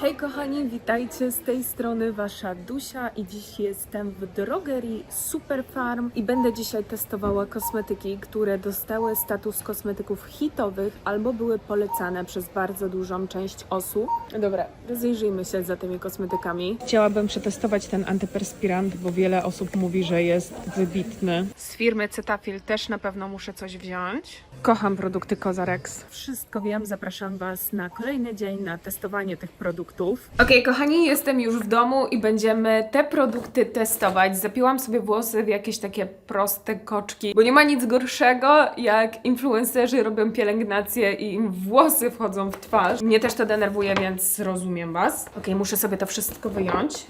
Hej kochani, witajcie z tej strony Wasza Dusia i dziś jestem w drogerii Superfarm i będę dzisiaj testowała kosmetyki, które dostały status kosmetyków hitowych albo były polecane przez bardzo dużą część osób. Dobra, rozejrzyjmy się za tymi kosmetykami. Chciałabym przetestować ten antyperspirant, bo wiele osób mówi, że jest wybitny. Z firmy Cetaphil też na pewno muszę coś wziąć. Kocham produkty Kozarex. Wszystko wiem, zapraszam Was na kolejny dzień na testowanie tych produktów. Okej, kochani, jestem już w domu i będziemy te produkty testować. Zapiłam sobie włosy w jakieś takie proste koczki, bo nie ma nic gorszego, jak influencerzy robią pielęgnację i im włosy wchodzą w twarz. Mnie też to denerwuje, więc rozumiem Was. Okej, muszę sobie to wszystko wyjąć.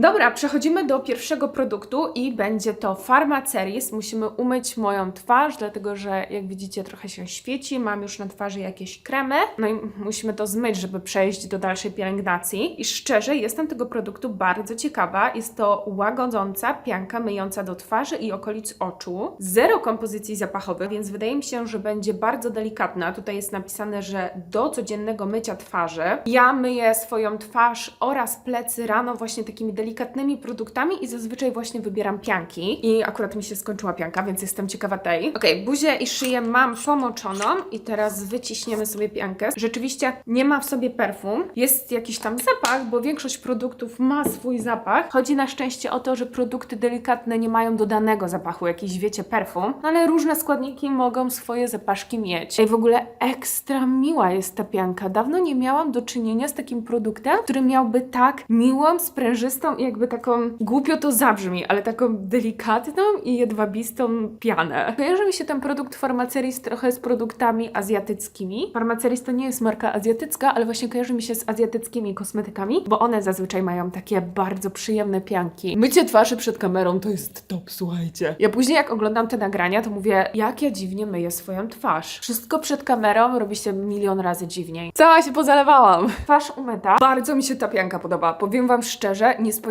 Dobra, przechodzimy do pierwszego produktu i będzie to Pharmaceris. Musimy umyć moją twarz, dlatego że jak widzicie trochę się świeci, mam już na twarzy jakieś kremy, no i musimy to zmyć, żeby przejść do dalszej pielęgnacji. I szczerze, jestem tego produktu bardzo ciekawa. Jest to łagodząca pianka myjąca do twarzy i okolic oczu. Zero kompozycji zapachowych, więc wydaje mi się, że będzie bardzo delikatna. Tutaj jest napisane, że do codziennego mycia twarzy. Ja myję swoją twarz oraz plecy rano właśnie takimi delikatnymi produktami i zazwyczaj właśnie wybieram pianki. I akurat mi się skończyła pianka, więc jestem ciekawa tej. Ok, buzię i szyję mam pomoczoną i teraz wyciśniemy sobie piankę. Rzeczywiście nie ma w sobie perfum. Jest jakiś tam zapach, bo większość produktów ma swój zapach. Chodzi na szczęście o to, że produkty delikatne nie mają dodanego zapachu, jakiś wiecie perfum, no ale różne składniki mogą swoje zapaszki mieć. I w ogóle ekstra miła jest ta pianka. Dawno nie miałam do czynienia z takim produktem, który miałby tak miłą, sprężystą jakby taką, głupio to zabrzmi, ale taką delikatną i jedwabistą pianę. Kojarzy mi się ten produkt Pharmaceris trochę z produktami azjatyckimi. Pharmaceris to nie jest marka azjatycka, ale właśnie kojarzy mi się z azjatyckimi kosmetykami, bo one zazwyczaj mają takie bardzo przyjemne pianki. Mycie twarzy przed kamerą to jest top, słuchajcie. Ja później jak oglądam te nagrania, to mówię, jak ja dziwnie myję swoją twarz. Wszystko przed kamerą robi się milion razy dziwniej. Cała się pozalewałam. Twarz umyta. Bardzo mi się ta pianka podoba. Powiem wam szczerze, nie spodziewałam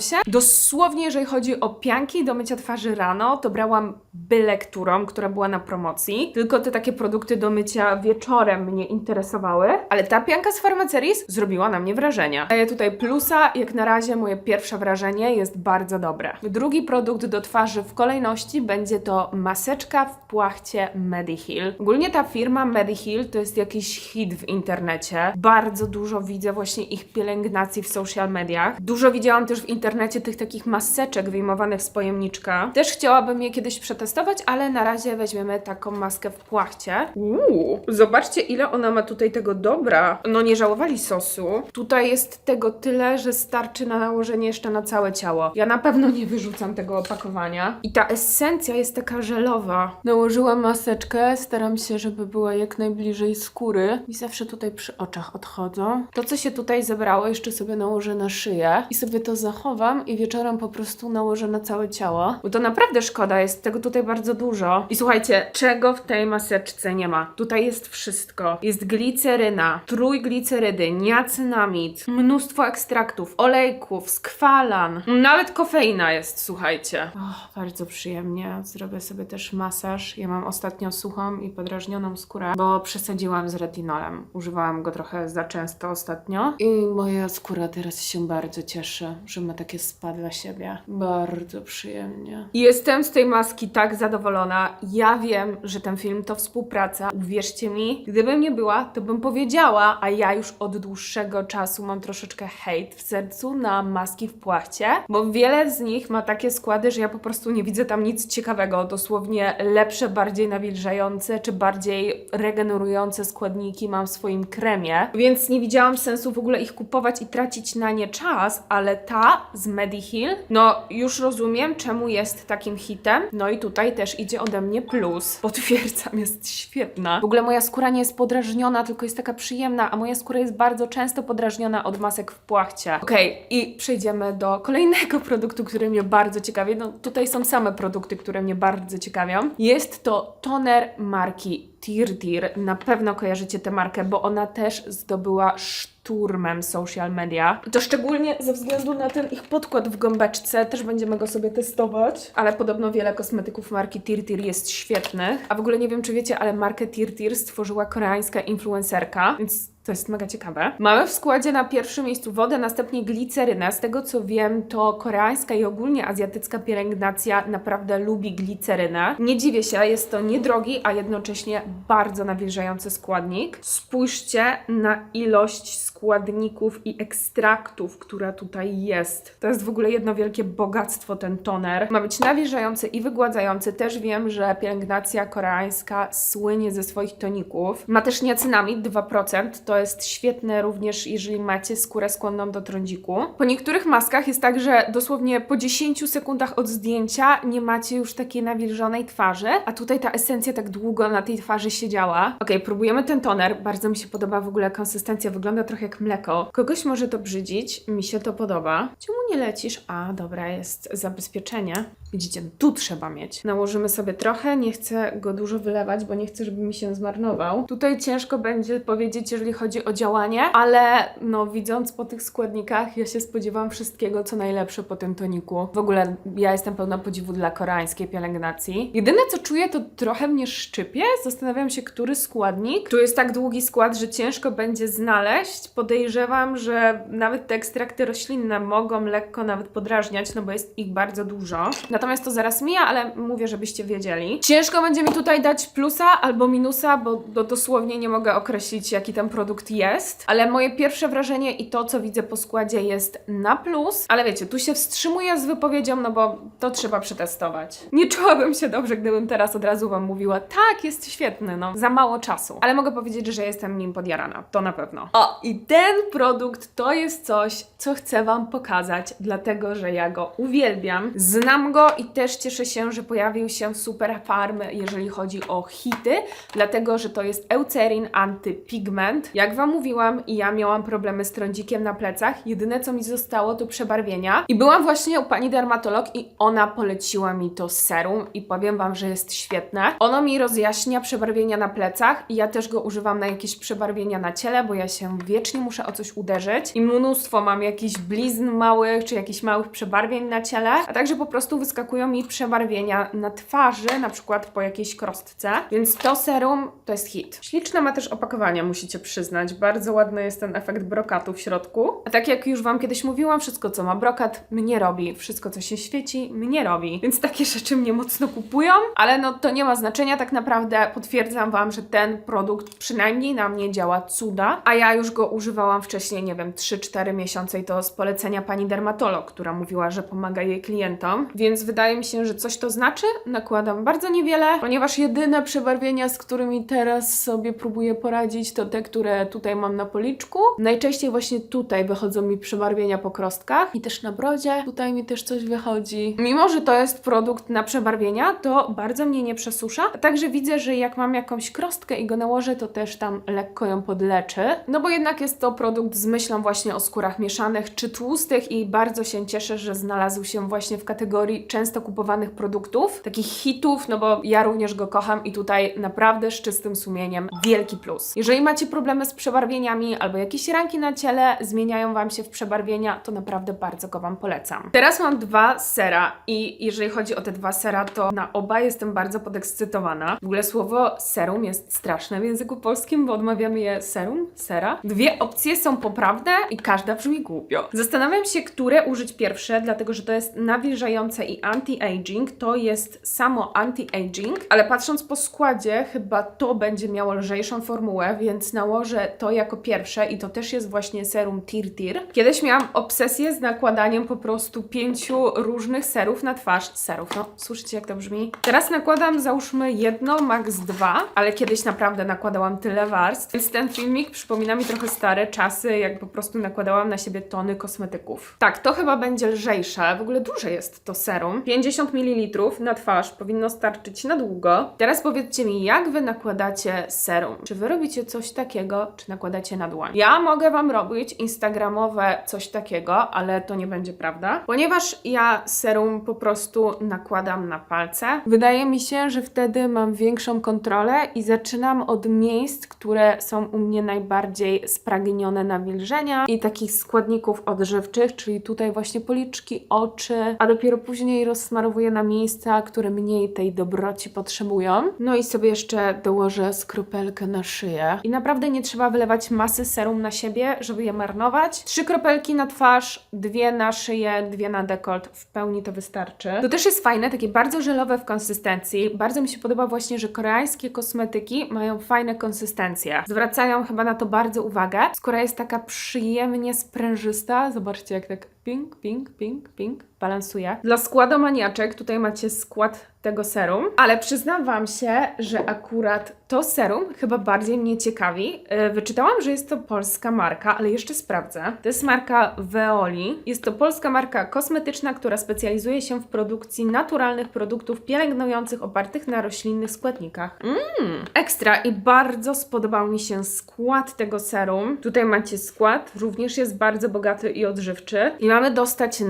się. Dosłownie, jeżeli chodzi o pianki do mycia twarzy rano, to brałam byle którą, która była na promocji. Tylko te takie produkty do mycia wieczorem mnie interesowały. Ale ta pianka z Pharmaceris zrobiła na mnie wrażenie. Daję tutaj plusa. Jak na razie moje pierwsze wrażenie jest bardzo dobre. Drugi produkt do twarzy w kolejności będzie to maseczka w płachcie Mediheal. Ogólnie ta firma Mediheal to jest jakiś hit w internecie. Bardzo dużo widzę właśnie ich pielęgnacji w social mediach. Dużo widziałam też w internecie tych takich maseczek wyjmowanych z pojemniczka. Też chciałabym je kiedyś przetestować, ale na razie weźmiemy taką maskę w płachcie. Uuu, zobaczcie ile ona ma tutaj tego dobra. No nie żałowali sosu. Tutaj jest tego tyle, że starczy na nałożenie jeszcze na całe ciało. Ja na pewno nie wyrzucam tego opakowania. I ta esencja jest taka żelowa. Nałożyłam maseczkę, staram się, żeby była jak najbliżej skóry. I zawsze tutaj przy oczach odchodzą. To, co się tutaj zebrało, jeszcze sobie nałożę na szyję i sobie to zachowam i wieczorem po prostu nałożę na całe ciało. Bo to naprawdę szkoda, jest tego tutaj bardzo dużo. I słuchajcie, czego w tej maseczce nie ma? Tutaj jest wszystko. Jest gliceryna, trójglicerydy, niacynamid, mnóstwo ekstraktów, olejków, skwalan, nawet kofeina jest, słuchajcie. Och, bardzo przyjemnie. Zrobię sobie też masaż. Ja mam ostatnio suchą i podrażnioną skórę, bo przesadziłam z retinolem. Używałam go trochę za często ostatnio i moja skóra teraz się bardzo cieszy, że ma takie spa dla siebie. Bardzo przyjemnie. Jestem z tej maski tak zadowolona. Ja wiem, że ten film to współpraca. Uwierzcie mi, gdybym nie była, to bym powiedziała, a ja już od dłuższego czasu mam troszeczkę hejt w sercu na maski w płachcie, bo wiele z nich ma takie składy, że ja po prostu nie widzę tam nic ciekawego. Dosłownie lepsze, bardziej nawilżające czy bardziej regenerujące składniki mam w swoim kremie, więc nie widziałam sensu w ogóle ich kupować i tracić na nie czas, ale ta z Mediheal, no już rozumiem, czemu jest takim hitem. No i tutaj też idzie ode mnie plus. Potwierdzam, jest świetna. W ogóle moja skóra nie jest podrażniona, tylko jest taka przyjemna, a moja skóra jest bardzo często podrażniona od masek w płachcie. Okej, i przejdziemy do kolejnego produktu, który mnie bardzo ciekawi. No tutaj są same produkty, które mnie bardzo ciekawią. Jest to toner marki Tirtir. Na pewno kojarzycie tę markę, bo ona też zdobyła szturmem social media. To szczególnie ze względu na ten ich podkład w gąbeczce. Też będziemy go sobie testować. Ale podobno wiele kosmetyków marki Tirtir jest świetnych. A w ogóle nie wiem, czy wiecie, ale markę Tirtir stworzyła koreańska influencerka, więc to jest mega ciekawe. Mamy w składzie na pierwszym miejscu wodę, następnie glicerynę. Z tego co wiem, to koreańska i ogólnie azjatycka pielęgnacja naprawdę lubi glicerynę. Nie dziwię się, jest to niedrogi, a jednocześnie bardzo nawilżający składnik. Spójrzcie na ilość składników i ekstraktów, która tutaj jest. To jest w ogóle jedno wielkie bogactwo ten toner. Ma być nawilżający i wygładzający. Też wiem, że pielęgnacja koreańska słynie ze swoich toników. Ma też niacynamid 2%. To jest świetne również, jeżeli macie skórę skłonną do trądziku. Po niektórych maskach jest tak, że dosłownie po 10 sekundach od zdjęcia nie macie już takiej nawilżonej twarzy, a tutaj ta esencja tak długo na tej twarzy siedziała. Ok, próbujemy ten toner. Bardzo mi się podoba w ogóle konsystencja, wygląda trochę jak mleko. Kogoś może to brzydzić, mi się to podoba. Czemu nie lecisz? A, dobra, jest zabezpieczenie. Widzicie, tu trzeba mieć. Nałożymy sobie trochę, nie chcę go dużo wylewać, bo nie chcę, żeby mi się zmarnował. Tutaj ciężko będzie powiedzieć, jeżeli chodzi o działanie, ale no widząc po tych składnikach, ja się spodziewam wszystkiego, co najlepsze po tym toniku. W ogóle ja jestem pełna podziwu dla koreańskiej pielęgnacji. Jedyne, co czuję, to trochę mnie szczypie. Zastanawiam się, który składnik. Tu jest tak długi skład, że ciężko będzie znaleźć. Podejrzewam, że nawet te ekstrakty roślinne mogą lekko nawet podrażniać, no bo jest ich bardzo dużo. Natomiast to zaraz mija, ale mówię, żebyście wiedzieli. Ciężko będzie mi tutaj dać plusa albo minusa, bo do, dosłownie nie mogę określić, jaki ten produkt jest. Ale moje pierwsze wrażenie i to, co widzę po składzie jest na plus. Ale wiecie, tu się wstrzymuję z wypowiedzią, no bo to trzeba przetestować. Nie czułabym się dobrze, gdybym teraz od razu Wam mówiła, tak, jest świetny, no. Za mało czasu. Ale mogę powiedzieć, że jestem nim podjarana. To na pewno. O, i ten produkt to jest coś, co chcę Wam pokazać, dlatego, że ja go uwielbiam. Znam go i też cieszę się, że pojawił się w Super Farm, jeżeli chodzi o hity, dlatego, że to jest Eucerin Antypigment. Jak Wam mówiłam, ja miałam problemy z trądzikiem na plecach. Jedyne, co mi zostało, to przebarwienia. I byłam właśnie u pani dermatolog i ona poleciła mi to serum i powiem Wam, że jest świetne. Ono mi rozjaśnia przebarwienia na plecach i ja też go używam na jakieś przebarwienia na ciele, bo ja się wiecznie muszę o coś uderzyć i mnóstwo mam jakichś blizn małych, czy jakichś małych przebarwień na ciele, a także po prostu wyskakują mi przebarwienia na twarzy, na przykład po jakiejś krostce, więc to serum to jest hit. Śliczne ma też opakowanie, musicie przyznać. Bardzo ładny jest ten efekt brokatu w środku. A tak jak już Wam kiedyś mówiłam, wszystko co ma brokat mnie robi, wszystko co się świeci mnie robi, więc takie rzeczy mnie mocno kupują, ale no to nie ma znaczenia tak naprawdę. Potwierdzam Wam, że ten produkt przynajmniej na mnie działa cuda, a ja już go używałam wcześniej, nie wiem, 3-4 miesiące i to z polecenia pani dermatolog, która mówiła, że pomaga jej klientom, więc wydaje mi się, że coś to znaczy. Nakładam bardzo niewiele, ponieważ jedyne przebarwienia, z którymi teraz sobie próbuję poradzić, to te, które tutaj mam na policzku. Najczęściej właśnie tutaj wychodzą mi przebarwienia po krostkach i też na brodzie. Tutaj mi też coś wychodzi. Mimo, że to jest produkt na przebarwienia, to bardzo mnie nie przesusza. Także widzę, że jak mam jakąś krostkę i go nałożę, to też tam lekko ją podleczy. No bo jednak jest to produkt z myślą właśnie o skórach mieszanych czy tłustych i bardzo się cieszę, że znalazł się właśnie w kategorii często kupowanych produktów, takich hitów, no bo ja również go kocham i tutaj naprawdę z czystym sumieniem wielki plus. Jeżeli macie problemy z przebarwieniami albo jakieś ranki na ciele zmieniają Wam się w przebarwienia, to naprawdę bardzo go Wam polecam. Teraz mam dwa sera i jeżeli chodzi o te dwa sera, to na oba jestem bardzo podekscytowana. W ogóle słowo serum jest straszne w języku polskim, bo odmawiamy je serum, sera. Dwie opcje są poprawne i każda brzmi głupio. Zastanawiam się, które użyć pierwsze, dlatego że to jest nawilżające i anti-aging. To jest samo anti-aging, ale patrząc po składzie, chyba to będzie miało lżejszą formułę, więc nałożę to jako pierwsze i to też jest właśnie serum Tir Tir. Kiedyś miałam obsesję z nakładaniem po prostu pięciu różnych serów na twarz. Serów, no słyszycie jak to brzmi? Teraz nakładam załóżmy jedno, max dwa, ale kiedyś naprawdę nakładałam tyle warstw, więc ten filmik przypomina mi trochę stare czasy, jak po prostu nakładałam na siebie tony kosmetyków. Tak, to chyba będzie lżejsze, w ogóle duże jest to serum. 50 ml na twarz powinno starczyć na długo. Teraz powiedzcie mi, jak wy nakładacie serum? Czy wy robicie coś takiego czy nakładacie na dłoń. Ja mogę Wam robić instagramowe coś takiego, ale to nie będzie prawda, ponieważ ja serum po prostu nakładam na palce. Wydaje mi się, że wtedy mam większą kontrolę i zaczynam od miejsc, które są u mnie najbardziej spragnione nawilżenia i takich składników odżywczych, czyli tutaj właśnie policzki, oczy, a dopiero później rozsmarowuję na miejsca, które mniej tej dobroci potrzebują. No i sobie jeszcze dołożę skropelkę na szyję. I naprawdę nie trzeba wylewać masy serum na siebie, żeby je marnować. Trzy kropelki na twarz, dwie na szyję, dwie na dekolt. W pełni to wystarczy. To też jest fajne, takie bardzo żelowe w konsystencji. Bardzo mi się podoba właśnie, że koreańskie kosmetyki mają fajne konsystencje. Zwracają chyba na to bardzo uwagę. Skóra jest taka przyjemnie sprężysta. Zobaczcie, jak tak ping, ping, ping, ping balansuje. Dla składomaniaczek tutaj macie skład tego serum, ale przyznam Wam się, że akurat to serum chyba bardziej mnie ciekawi. Yy, Wyczytałam, że jest to polska marka, ale jeszcze sprawdzę. To jest marka Veoli. Jest to polska marka kosmetyczna, która specjalizuje się w produkcji naturalnych produktów pielęgnujących opartych na roślinnych składnikach. Mmm, ekstra i bardzo spodobał mi się skład tego serum. Tutaj macie skład, również jest bardzo bogaty i odżywczy. I mamy dostać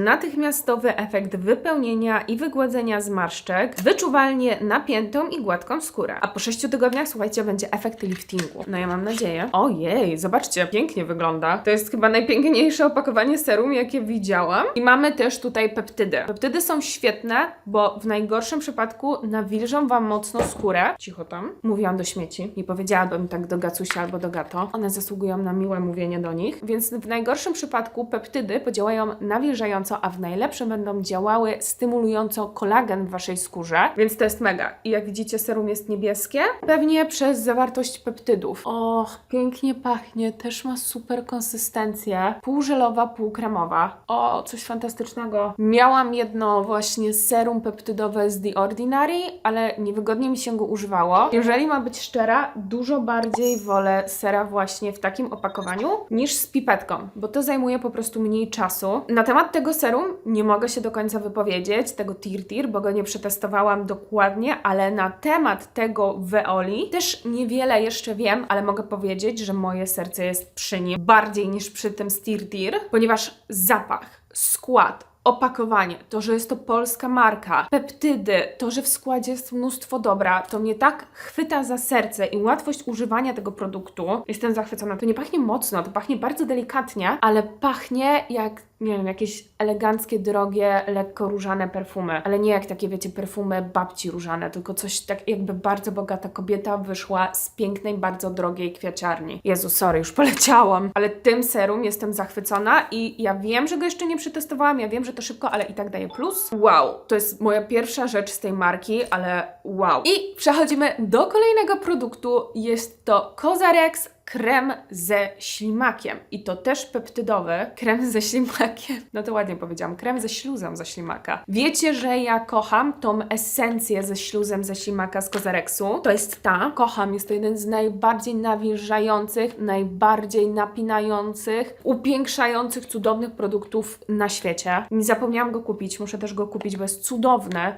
efekt wypełnienia i wygładzenia zmarszczek, wyczuwalnie napiętą i gładką skórę. A po 6 tygodniach, słuchajcie, będzie efekt liftingu. No ja mam nadzieję. Ojej, zobaczcie, pięknie wygląda. To jest chyba najpiękniejsze opakowanie serum, jakie widziałam. I mamy też tutaj peptydy. Peptydy są świetne, bo w najgorszym przypadku nawilżą Wam mocno skórę. Cicho tam. Mówiłam do śmieci. Nie powiedziałabym tak do gacusia albo do gato. One zasługują na miłe mówienie do nich. Więc w najgorszym przypadku peptydy podziałają nawilżająco, a w najlepszym będą działały stymulująco kolagen w Waszej skórze. Więc to jest mega. I jak widzicie, serum jest niebieskie. Pewnie przez zawartość peptydów. Och, pięknie pachnie. Też ma super konsystencję. Pół żelowa, pół kremowa. O, coś fantastycznego. Miałam jedno właśnie serum peptydowe z The Ordinary, ale niewygodnie mi się go używało. Jeżeli ma być szczera, dużo bardziej wolę sera właśnie w takim opakowaniu niż z pipetką, bo to zajmuje po prostu mniej czasu. Na temat tego serum nie mogę się do końca wypowiedzieć, tego Tir Tir, bo go nie przetestowałam dokładnie, ale na temat tego Veoli też niewiele jeszcze wiem, ale mogę powiedzieć, że moje serce jest przy nim bardziej niż przy tym z Tir Tir, ponieważ zapach, skład, opakowanie, to, że jest to polska marka, peptydy, to, że w składzie jest mnóstwo dobra, to mnie tak chwyta za serce i łatwość używania tego produktu. Jestem zachwycona. To nie pachnie mocno, to pachnie bardzo delikatnie, ale pachnie jak, nie wiem, jakieś eleganckie, drogie, lekko różane perfumy. Ale nie jak takie, wiecie, perfumy babci różane, tylko coś tak jakby bardzo bogata kobieta wyszła z pięknej, bardzo drogiej kwiaciarni. Jezu, sorry, już poleciałam. Ale tym serum jestem zachwycona i ja wiem, że go jeszcze nie przetestowałam, ja wiem, że to szybko, ale i tak daje plus. Wow, to jest moja pierwsza rzecz z tej marki, ale wow. I przechodzimy do kolejnego produktu. Jest to Cozarex krem ze ślimakiem. I to też peptydowy krem ze ślimakiem. No to ładnie powiedziałam, krem ze śluzem ze ślimaka. Wiecie, że ja kocham tą esencję ze śluzem ze ślimaka z Kozarexu. To jest ta. Kocham, jest to jeden z najbardziej nawilżających, najbardziej napinających, upiększających, cudownych produktów na świecie. Nie zapomniałam go kupić, muszę też go kupić, bo jest.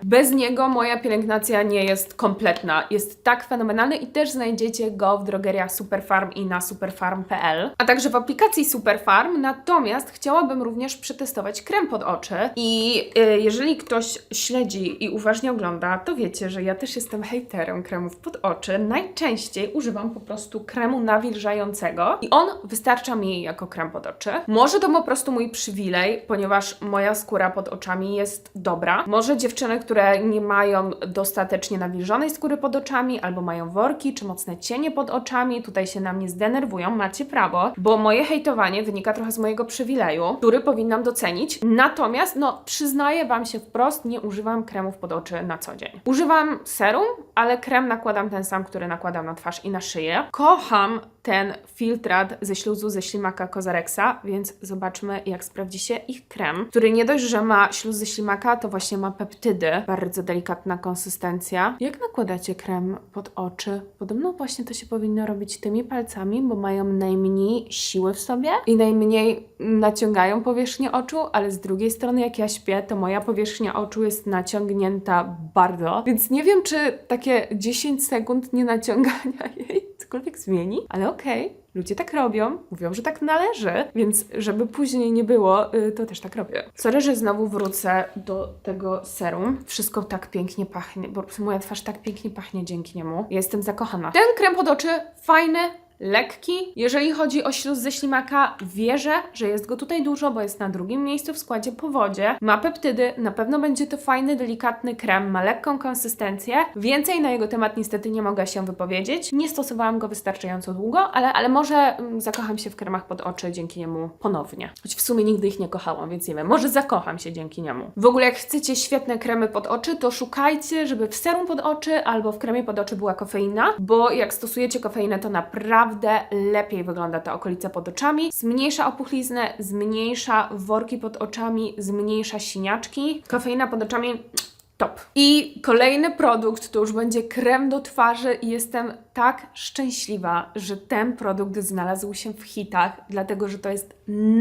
Bez niego moja pielęgnacja nie jest kompletna. Jest tak fenomenalny i też znajdziecie go w drogeriach Superfarm i na superfarm.pl, a także w aplikacji Superfarm. Natomiast chciałabym również przetestować krem pod oczy i y, jeżeli ktoś śledzi i uważnie ogląda, to wiecie, że ja też jestem hejterem kremów pod oczy. Najczęściej używam po prostu kremu nawilżającego i on wystarcza mi jako krem pod oczy. Może to po prostu mój przywilej, ponieważ moja skóra pod oczami jest dobra. Może dziewczyny, które nie mają dostatecznie nawilżonej skóry pod oczami, albo mają worki czy mocne cienie pod oczami, tutaj się na mnie zdenerwują, macie prawo, bo moje hejtowanie wynika trochę z mojego przywileju, który powinnam docenić. Natomiast, no, przyznaję Wam się wprost, nie używam kremów pod oczy na co dzień. Używam serum, ale krem nakładam ten sam, który nakładam na twarz i na szyję. Kocham ten filtrat ze śluzu ze ślimaka Cozarexa, więc zobaczmy jak sprawdzi się ich krem, który nie dość, że ma śluz ze ślimaka, to właśnie ma peptydy. Bardzo delikatna konsystencja. Jak nakładacie krem pod oczy? Podobno właśnie to się powinno robić tymi palcami, bo mają najmniej siły w sobie i najmniej naciągają powierzchnię oczu, ale z drugiej strony jak ja śpię, to moja powierzchnia oczu jest naciągnięta bardzo, więc nie wiem, czy takie 10 sekund nie naciągania jej cokolwiek zmieni, ale okej. Ludzie tak robią, mówią, że tak należy, więc żeby później nie było, y, to też tak robię. Sorry, że znowu wrócę do tego serum. Wszystko tak pięknie pachnie, bo moja twarz tak pięknie pachnie dzięki niemu. Jestem zakochana. Ten krem pod oczy fajny, lekki. Jeżeli chodzi o śluz ze ślimaka, wierzę, że jest go tutaj dużo, bo jest na drugim miejscu w składzie po wodzie. Ma peptydy, na pewno będzie to fajny, delikatny krem, ma lekką konsystencję. Więcej na jego temat niestety nie mogę się wypowiedzieć. Nie stosowałam go wystarczająco długo, ale, ale może mm, zakocham się w kremach pod oczy dzięki niemu ponownie. Choć w sumie nigdy ich nie kochałam, więc nie wiem, może zakocham się dzięki niemu. W ogóle jak chcecie świetne kremy pod oczy, to szukajcie, żeby w serum pod oczy albo w kremie pod oczy była kofeina, bo jak stosujecie kofeinę, to naprawdę lepiej wygląda ta okolica pod oczami. Zmniejsza opuchliznę, zmniejsza worki pod oczami, zmniejsza siniaczki. Kofeina pod oczami Top. I kolejny produkt to już będzie krem do twarzy i jestem tak szczęśliwa, że ten produkt znalazł się w hitach, dlatego że to jest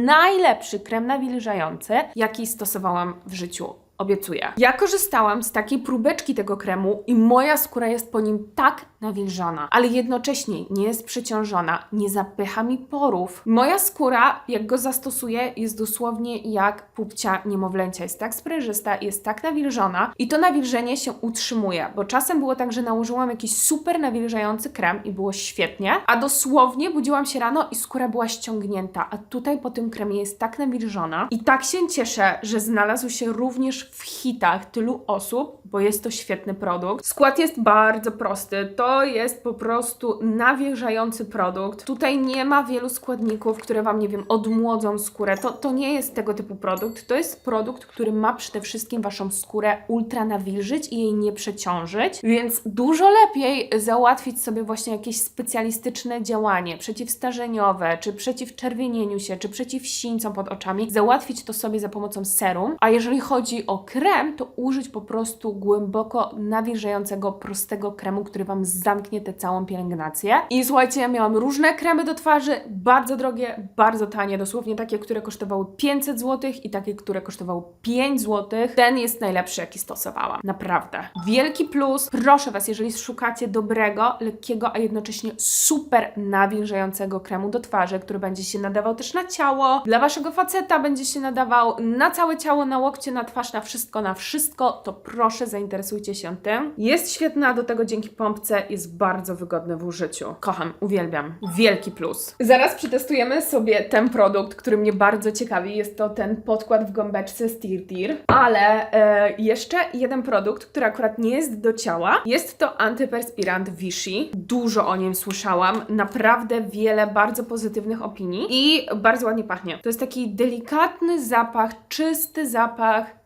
najlepszy krem nawilżający, jaki stosowałam w życiu. Obiecuję. Ja korzystałam z takiej próbeczki tego kremu i moja skóra jest po nim tak nawilżona, ale jednocześnie nie jest przeciążona, nie zapycha mi porów. Moja skóra, jak go zastosuję, jest dosłownie jak pupcia niemowlęcia. Jest tak sprężysta, jest tak nawilżona i to nawilżenie się utrzymuje, bo czasem było tak, że nałożyłam jakiś super nawilżający krem i było świetnie, a dosłownie budziłam się rano i skóra była ściągnięta, a tutaj po tym kremie jest tak nawilżona i tak się cieszę, że znalazł się również w hitach tylu osób, bo jest to świetny produkt. Skład jest bardzo prosty. To jest po prostu nawilżający produkt. Tutaj nie ma wielu składników, które Wam, nie wiem, odmłodzą skórę. To, to nie jest tego typu produkt. To jest produkt, który ma przede wszystkim Waszą skórę ultra nawilżyć i jej nie przeciążyć, więc dużo lepiej załatwić sobie właśnie jakieś specjalistyczne działanie przeciwstarzeniowe, czy przeciw czerwienieniu się, czy przeciw sińcom pod oczami. Załatwić to sobie za pomocą serum, a jeżeli chodzi o krem, to użyć po prostu głęboko nawilżającego, prostego kremu, który Wam zamknie tę całą pielęgnację. I słuchajcie, ja miałam różne kremy do twarzy, bardzo drogie, bardzo tanie, dosłownie takie, które kosztowały 500 zł i takie, które kosztowały 5 zł. Ten jest najlepszy, jaki stosowałam. Naprawdę. Wielki plus. Proszę Was, jeżeli szukacie dobrego, lekkiego, a jednocześnie super nawilżającego kremu do twarzy, który będzie się nadawał też na ciało, dla Waszego faceta będzie się nadawał na całe ciało, na łokcie, na twarz, na wszystko, na wszystko, to proszę zainteresujcie się tym. Jest świetna, do tego dzięki pompce jest bardzo wygodny w użyciu. Kocham, uwielbiam. Wielki plus. Zaraz przetestujemy sobie ten produkt, który mnie bardzo ciekawi. Jest to ten podkład w gąbeczce Stirtir, ale e, jeszcze jeden produkt, który akurat nie jest do ciała. Jest to antyperspirant Vichy. Dużo o nim słyszałam. Naprawdę wiele bardzo pozytywnych opinii i bardzo ładnie pachnie. To jest taki delikatny zapach, czysty zapach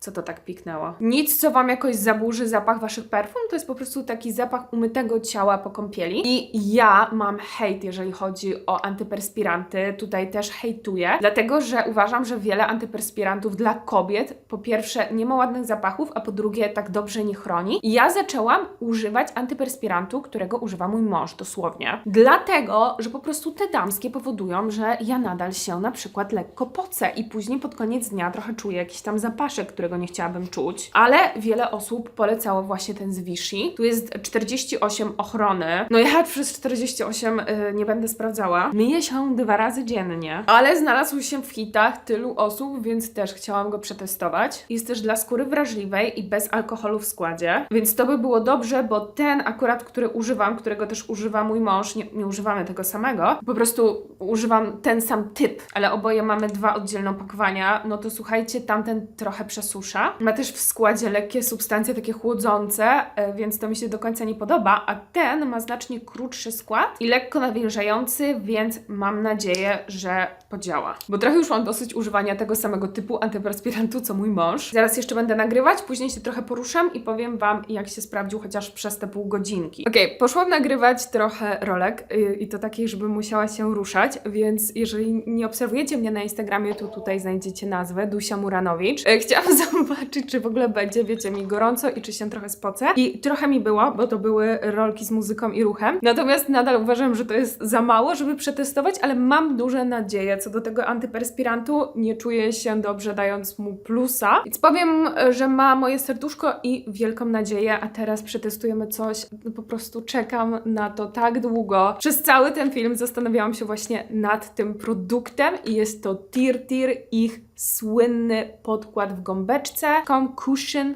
co to tak piknęło? Nic, co Wam jakoś zaburzy zapach Waszych perfum, to jest po prostu taki zapach umytego ciała po kąpieli. I ja mam hejt, jeżeli chodzi o antyperspiranty. Tutaj też hejtuję, dlatego że uważam, że wiele antyperspirantów dla kobiet po pierwsze nie ma ładnych zapachów, a po drugie tak dobrze nie chroni. I ja zaczęłam używać antyperspirantu, którego używa mój mąż dosłownie. Dlatego, że po prostu te damskie powodują, że ja nadal się na przykład lekko pocę i później pod koniec dnia trochę czuję jakiś tam zapaszek, którego nie chciałabym czuć. Ale wiele osób polecało właśnie ten z Vichy. Tu jest 48 ochrony. No ja przez 48 y, nie będę sprawdzała. Myję się dwa razy dziennie. Ale znalazł się w hitach tylu osób, więc też chciałam go przetestować. Jest też dla skóry wrażliwej i bez alkoholu w składzie. Więc to by było dobrze, bo ten akurat, który używam, którego też używa mój mąż, nie, nie używamy tego samego. Po prostu używam ten sam typ, ale oboje mamy dwa oddzielne opakowania. No to słuchajcie, tamten trochę przesusza. Ma też w składzie lekkie substancje takie chłodzące, e, więc to mi się do końca nie podoba, a ten ma znacznie krótszy skład i lekko nawilżający, więc mam nadzieję, że podziała. Bo trochę już mam dosyć używania tego samego typu antyperspirantu, co mój mąż. Zaraz jeszcze będę nagrywać, później się trochę poruszam i powiem Wam, jak się sprawdził chociaż przez te pół godzinki. Okej, poszłam nagrywać trochę rolek y, i to takiej, żeby musiała się ruszać, więc jeżeli nie obserwujecie mnie na Instagramie, to tutaj znajdziecie nazwę Dusia Muranowicz. E, Chciałam zobaczyć, czy w ogóle będzie, wiecie, mi gorąco i czy się trochę spocę. I trochę mi było, bo to były rolki z muzyką i ruchem. Natomiast nadal uważam, że to jest za mało, żeby przetestować, ale mam duże nadzieje co do tego antyperspirantu. Nie czuję się dobrze dając mu plusa. Więc powiem, że ma moje serduszko i wielką nadzieję, a teraz przetestujemy coś. Po prostu czekam na to tak długo. Przez cały ten film zastanawiałam się właśnie nad tym produktem i jest to Tir Tir ich słynny podkład w gąbeczce. Come cushion,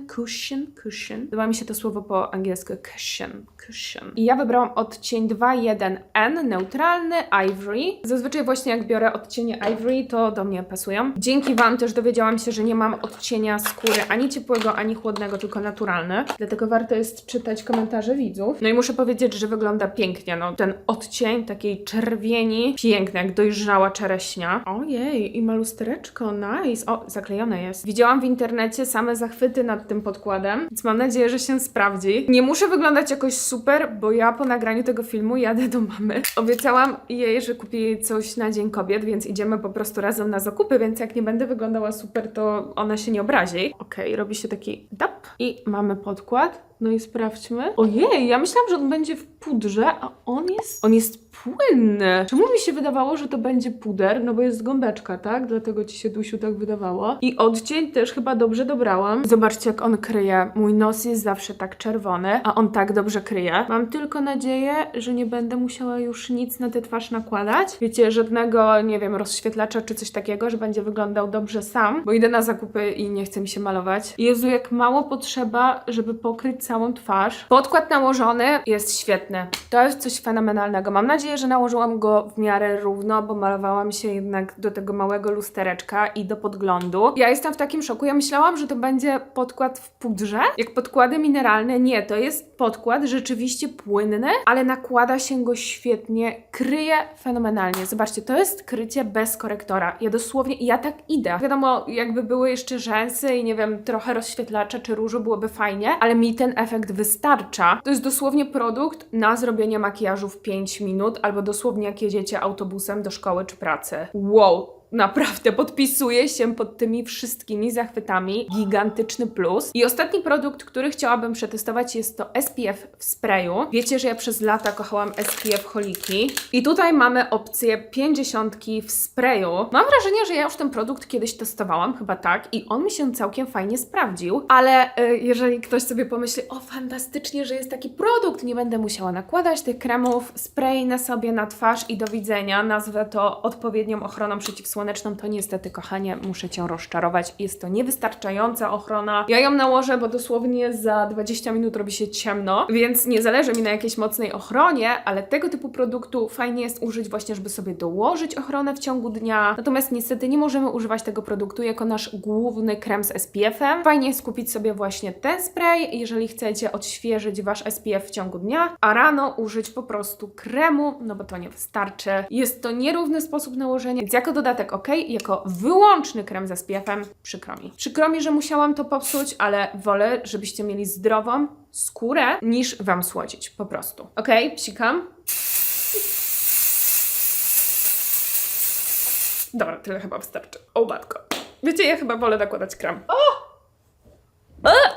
cushion. Podoba mi się to słowo po angielsku cushion, cushion. I ja wybrałam odcień 2.1N, neutralny, ivory. Zazwyczaj właśnie jak biorę odcienie ivory, to do mnie pasują. Dzięki Wam też dowiedziałam się, że nie mam odcienia skóry ani ciepłego, ani chłodnego, tylko naturalny. Dlatego warto jest czytać komentarze widzów. No i muszę powiedzieć, że wygląda pięknie. No, ten odcień takiej czerwieni, piękny, jak dojrzała czereśnia. Ojej, i ma lustereczko, nice. O, zaklejone jest. Widziałam w internecie same zachwyty nad tym podkładem, więc mam nadzieję, że się sprawdzi. Nie muszę wyglądać jakoś super, bo ja po nagraniu tego filmu jadę do mamy. Obiecałam jej, że kupię coś na Dzień Kobiet, więc idziemy po prostu razem na zakupy, więc jak nie będę wyglądała super, to ona się nie obrazi. Okej, robi się taki dap i mamy podkład. No i sprawdźmy. Ojej, ja myślałam, że on będzie w pudrze, a on jest. On jest płynny. Czemu mi się wydawało, że to będzie puder? No bo jest gąbeczka, tak? Dlatego ci się Dusiu tak wydawało. I odcień też chyba dobrze dobrałam. Zobaczcie, jak on kryje. Mój nos jest zawsze tak czerwony, a on tak dobrze kryje. Mam tylko nadzieję, że nie będę musiała już nic na tę twarz nakładać. Wiecie, żadnego, nie wiem, rozświetlacza czy coś takiego, że będzie wyglądał dobrze sam, bo idę na zakupy i nie chce mi się malować. Jezu, jak mało potrzeba, żeby pokryć całą twarz. Podkład nałożony jest świetny. To jest coś fenomenalnego. Mam nadzieję, że nałożyłam go w miarę równo, bo malowałam się jednak do tego małego lustereczka i do podglądu. Ja jestem w takim szoku. Ja myślałam, że to będzie podkład w pudrze. Jak podkłady mineralne, nie, to jest podkład rzeczywiście płynny, ale nakłada się go świetnie, kryje fenomenalnie. Zobaczcie, to jest krycie bez korektora. Ja dosłownie, ja tak idę. Wiadomo, jakby były jeszcze rzęsy i nie wiem, trochę rozświetlacza czy różu byłoby fajnie, ale mi ten efekt wystarcza. To jest dosłownie produkt na zrobienie makijażu w 5 minut, albo dosłownie jak jedziecie autobusem do szkoły czy pracy. Wow! Naprawdę podpisuję się pod tymi wszystkimi zachwytami. Gigantyczny plus. I ostatni produkt, który chciałabym przetestować jest to SPF w sprayu. Wiecie, że ja przez lata kochałam SPF holiki. I tutaj mamy opcję 50 w sprayu. Mam wrażenie, że ja już ten produkt kiedyś testowałam, chyba tak, i on mi się całkiem fajnie sprawdził. Ale y, jeżeli ktoś sobie pomyśli, o fantastycznie, że jest taki produkt, nie będę musiała nakładać tych kremów, spray na sobie na twarz i do widzenia, nazwę to odpowiednią ochroną przeciwsłoneczną, to niestety, kochanie, muszę Cię rozczarować. Jest to niewystarczająca ochrona. Ja ją nałożę, bo dosłownie za 20 minut robi się ciemno, więc nie zależy mi na jakiejś mocnej ochronie, ale tego typu produktu fajnie jest użyć właśnie, żeby sobie dołożyć ochronę w ciągu dnia. Natomiast niestety nie możemy używać tego produktu jako nasz główny krem z SPF-em. Fajnie jest kupić sobie właśnie ten spray, jeżeli chcecie odświeżyć Wasz SPF w ciągu dnia, a rano użyć po prostu kremu, no bo to nie wystarczy. Jest to nierówny sposób nałożenia, więc jako dodatek ok, jako wyłączny krem ze SPF-em przykro mi. Przykro mi, że musiałam to popsuć, ale wolę, żebyście mieli zdrową skórę, niż Wam słodzić, po prostu. Ok, psikam. Dobra, tyle chyba wystarczy. O matko. Wiecie, ja chyba wolę nakładać krem. O!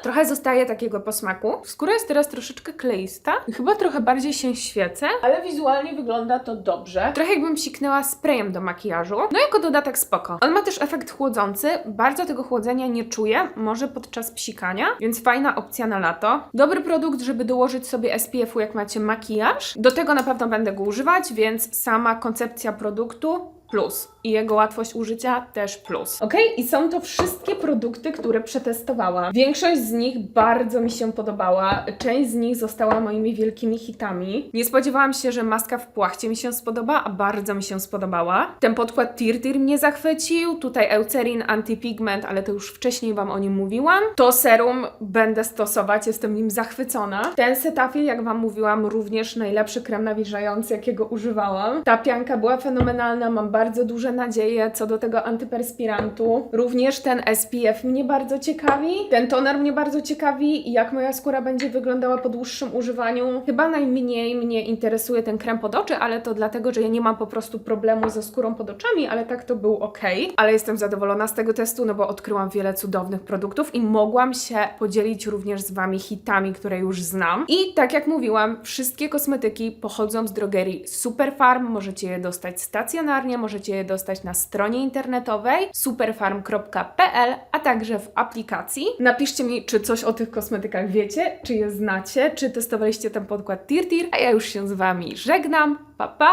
Trochę zostaje takiego posmaku. Skóra jest teraz troszeczkę kleista. Chyba trochę bardziej się świecę, ale wizualnie wygląda to dobrze. Trochę jakbym siknęła sprayem do makijażu. No jako dodatek spoko. On ma też efekt chłodzący. Bardzo tego chłodzenia nie czuję, może podczas psikania, więc fajna opcja na lato. Dobry produkt, żeby dołożyć sobie SPF-u jak macie makijaż. Do tego na pewno będę go używać, więc sama koncepcja produktu plus i jego łatwość użycia też plus. Ok, i są to wszystkie produkty, które przetestowałam. Większość z nich bardzo mi się podobała, część z nich została moimi wielkimi hitami. Nie spodziewałam się, że maska w płachcie mi się spodoba, a bardzo mi się spodobała. Ten podkład Tir Tir mnie zachwycił, tutaj Eucerin Anti-Pigment, ale to już wcześniej Wam o nim mówiłam. To serum będę stosować, jestem nim zachwycona. Ten Cetaphil, jak Wam mówiłam, również najlepszy krem nawilżający, jakiego używałam. Ta pianka była fenomenalna, mam bardzo duże nadzieje co do tego antyperspirantu. Również ten SPF mnie bardzo ciekawi. Ten toner mnie bardzo ciekawi i jak moja skóra będzie wyglądała po dłuższym używaniu. Chyba najmniej mnie interesuje ten krem pod oczy, ale to dlatego, że ja nie mam po prostu problemu ze skórą pod oczami, ale tak to był ok. Ale jestem zadowolona z tego testu, no bo odkryłam wiele cudownych produktów i mogłam się podzielić również z Wami hitami, które już znam. I tak jak mówiłam, wszystkie kosmetyki pochodzą z drogerii Superfarm. Możecie je dostać stacjonarnie, możecie je dostać na stronie internetowej superfarm.pl, a także w aplikacji. Napiszcie mi, czy coś o tych kosmetykach wiecie, czy je znacie, czy testowaliście ten podkład Tir Tir, a ja już się z Wami żegnam. Pa, pa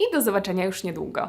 i do zobaczenia już niedługo.